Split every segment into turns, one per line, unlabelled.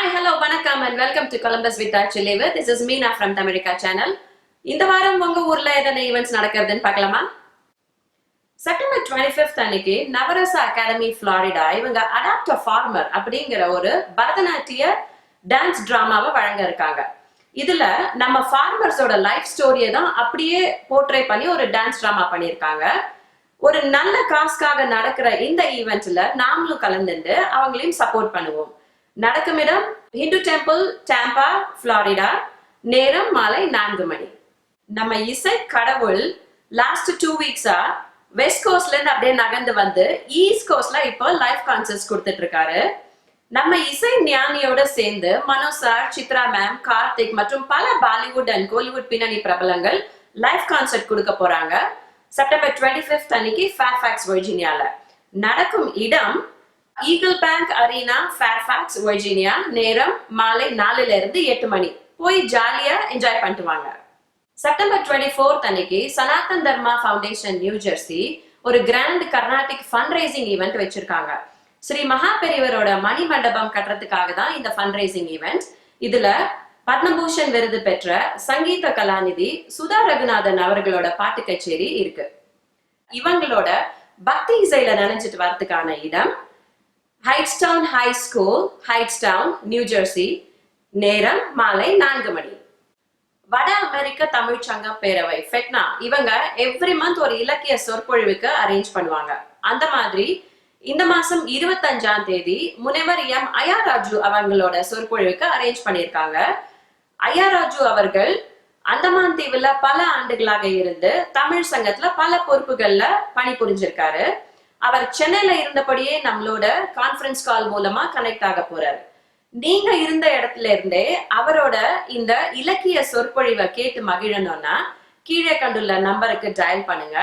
Hi hello வணக்கம் and welcome to Columbus with actual லேவர் this is Meena from Tamirica channel இந்த வாரம் உங்க ஊர்ல என்னென்ன ஈவெண்ட்ஸ் நடக்கிறதுன்னு பார்க்கலாமா? செப்டம்பர் டுவெண்ட்டி ஃபிஃப்த் அன்னைக்கு நவரச அகாடமி ஃப்ளாரிடா இவங்க அடாப்ட் ஃபார்மர் அப்படிங்கிற ஒரு பரதநாட்டிய டான்ஸ் டிராமாவை வழங்க இருக்காங்க. இதுல நம்ம ஃபார்மர்ஸோட லைஃப் ஸ்டோரியை தான் அப்படியே போர்ட்ரே பண்ணி ஒரு டான்ஸ் டிராமா பண்ணியிருக்காங்க. ஒரு நல்ல காஸ்க்காக நடக்கிற இந்த ஈவெண்ட்ல நாமளும் கலந்துட்டு அவங்களையும் சப்போர்ட் பண்ணுவோம். நடக்கும் இடம் ஹிந்து டெம்பிள் டேம்பா ஃப்ளாரிடா. நேரம் மாலை நான்கு மணி. நம்ம இசை கடவுள் லாஸ்ட் டூ வீக்ஸா வெஸ்ட் கோஸ்ட்ல இருந்து அப்படியே நகர்ந்து வந்து ஈஸ்ட் கோஸ்ட்ல இப்போ லைவ் கான்சர்ட்ஸ் கொடுத்துட்டு இருக்காரு நம்ம இசை ஞானியோட சேர்ந்து மனோ சார் சித்ரா மேம் கார்த்திக் மற்றும் பல பாலிவுட் அண்ட் கோலிவுட் பின்னணி பிரபலங்கள் லைவ் கான்சர்ட் கொடுக்க போறாங்க. செப்டம்பர் டுவெண்ட்டி ஃபிஃப்த் அன்னைக்கு ஃபேர்ஃபேக்ஸ் வெர்ஜீனியால நடக்கும் இடம் Eagle Bank Arena Fairfax Virginia நேரம் மாலை நாலுல இருந்து எட்டு மணி. போய் ஜாலியா என்ஜாய் பண்ணிட்டு வாங்க. செப்டம்பர் டுவெண்ட்டி ஃபோர்த் அன்னைக்கு Sanatan Dharma Foundation New Jersey ஒரு grand Carnatic fund raising event வச்சிருக்காங்க. ஸ்ரீ மகா பெரியவரோட மணி மண்டபம் கட்டுறதுக்காக தான் இந்த ஃபண்ட் ரைசிங் ஈவெண்ட் இதுல பத்மபூஷன் விருது பெற்ற சங்கீத கலாநிதி சுதா ரகுநாதன் அவர்களோட பாட்டு கச்சேரி இருக்கு. இவங்களோட பக்தி இசையில நினைஞ்சிட்டு வரதுக்கான இடம் Hightstown High School Hightstown New Jersey நேரம் மாலை நான்கு மணி. வட அமெரிக்க தமிழ் சங்கம் பேரவை ஃபெட்னா இவங்க எவ்ரி மந்த் ஒரு இலக்கிய சொற்பொழிவுக்கு அரேஞ்ச் பண்ணுவாங்க. அந்த மாதிரி இந்த மாசம் இருபத்தஞ்சாம் தேதி முனைவர் எம். அயாராஜு அவங்களோட சொற்பொழிவுக்கு அரேஞ்ச் பண்ணியிருக்காங்க. அயாராஜு அவர்கள் அந்தமான் தீவுல பல ஆண்டுகளாக இருந்து தமிழ் சங்கத்துல பல பொறுப்புகள்ல பணிபுரிஞ்சிருக்காரு. அவர் சென்னையில இருந்தபடியே நம்மளோட கான்ஃபரன்ஸ் கால் மூலமா கனெக்ட் ஆக போறாரு. நீங்க இருந்த இடத்துல இருந்தே அவரோட இந்த இலக்கிய சொற்பொழிவை கேட்டு மகிழணும்னா கீழே கண்டுள்ள நம்பருக்கு டயல் பண்ணுங்க.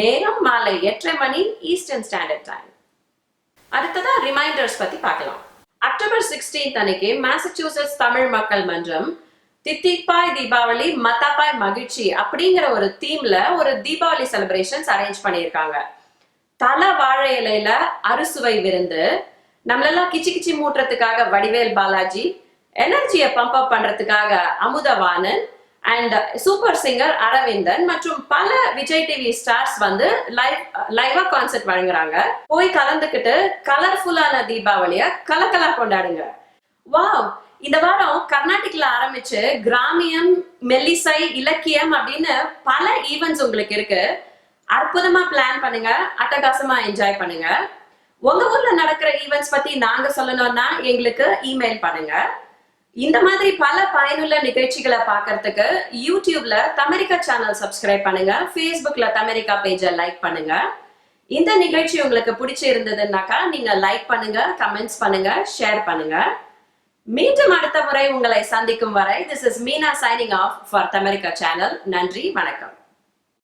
நேரம் மாலை எட்டரை மணி ஈஸ்டர்ன் ஸ்டாண்டர்ட் டைம் அடுத்ததா ரிமைண்டர்ஸ் பத்தி பார்க்கலாம். அக்டோபர் சிக்ஸ்டீன்த் அன்னைக்கு மேசச்சூசட்ஸ் தமிழ் மக்கள் மன்றம் தித்திப்பாய் தீபாவளி மத்தாப்பாய் மகிழ்ச்சி அப்படிங்கிற ஒரு தீம்ல ஒரு தீபாவளி செலிப்ரேஷன்ஸ் அரேஞ்ச் பண்ணியிருக்காங்க. தல வாழை இலையில அறுசுவை விருந்து. நம்மளெல்லாம் கிச்சி கிச்சி மூட்டுறதுக்காக வடிவேல் பாலாஜி எனர்ஜியை பம்ப் அப் பண்றதுக்காக Amudhavanan and Super Singer Aravindan மற்றும் பல விஜய் டிவி ஸ்டார்ஸ் வந்து லைவ் லைவா கான்சர்ட் வழங்குறாங்க. போய் கலந்துக்கிட்டு கலர்ஃபுல்லான தீபாவளிய கலக்கலா கொண்டாடுங்க. வாவ் இந்த வாரம் கர்நாடிக்ல ஆரம்பிச்சு கிராமியம் மெல்லிசை இலக்கியம் அப்படின்னு பல ஈவெண்ட்ஸ் உங்களுக்கு இருக்கு. அற்புதமா பிளான் பண்ணுங்க. அட்டகாசமா என்ஜாய் பண்ணுங்க. உங்க ஊர்ல நடக்கிற ஈவெண்ட்ஸ் பத்தி நாங்க சொல்லணும்னா எங்களுக்கு இமெயில் பண்ணுங்க. இந்த மாதிரி பல பயனுள்ள நிகழ்ச்சிகளை பார்க்கறதுக்கு யூடியூப்ல தமிரிக்கா சேனல் சப்ஸ்கிரைப் பண்ணுங்க. ஃபேஸ்புக்ல தமிரிக்கா பேஜை லைக் பண்ணுங்க. இந்த நிகழ்ச்சி உங்களுக்கு பிடிச்சி இருந்ததுன்னாக்கா நீங்க லைக் பண்ணுங்க கமெண்ட்ஸ் பண்ணுங்க ஷேர் பண்ணுங்க. மீண்டும் அடுத்த முறை உங்களை சந்திக்கும் வரை this is Meena signing off for Tamirica channel நன்றி வணக்கம்.